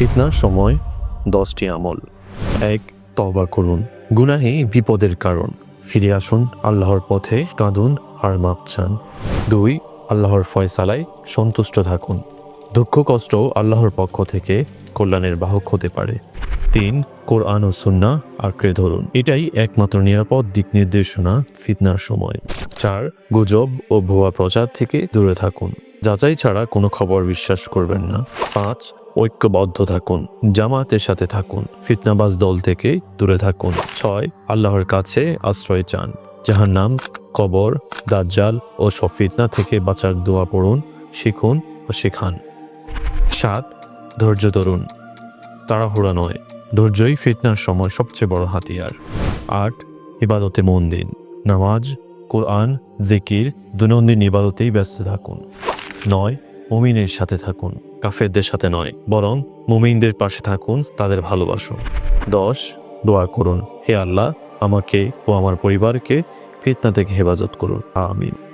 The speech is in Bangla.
ফিতনার সময় দশটি আমল। এক তবা করুন। গুনাহে বিপদের কারণ। ফিরে আসুন আল্লাহর পথে, কাঁদুন আর মাপ চান। দুই, আল্লাহর ফয়সালায় সন্তুষ্ট থাকুন। দুঃখ, কষ্ট আল্লাহর পক্ষ থেকে কল্যাণের বাহক হতে পারে। তিন, কোরআন ও সুন্না আঁকড়ে ধরুন। এটাই একমাত্র নিরাপদ দিক নির্দেশনা ফিতনার সময়। চার, গুজব ও ভুয়া প্রচার থেকে দূরে থাকুন। যাচাই ছাড়া কোনো খবর বিশ্বাস করবেন না। পাঁচ ঐক্যবদ্ধ থাকুন জামাতের সাথে থাকুন, ফিতনাবাজ দল থেকে দূরে থাকুন। ছয়, আল্লাহর কাছে আশ্রয় চান। যাহার নাম কবর, দাজ্জাল ও সব ফিতনা থেকে বাঁচার দোয়া পড়ুন, শিখুন ও শেখান। সাত, ধৈর্য ধরুন। তাড়াহুড়া নয়। ধৈর্যই ফিতনার সময় সবচেয়ে বড় হাতিয়ার। আট, ইবাদতে মন দিন। নামাজ, কোরআন, জিকির দৈনন্দিন ইবাদতেই ব্যস্ত থাকুন। নয় অমিনের সাথে থাকুন। কাফেরদের সাথে নয়, বরং মুমিনদের পাশে থাকুন, তাদের ভালোবাসুন। দশ, দোয়া করুন। হে আল্লাহ, আমাকে ও আমার পরিবারকে ফিতনা থেকে হেফাজত করুন। আমিন।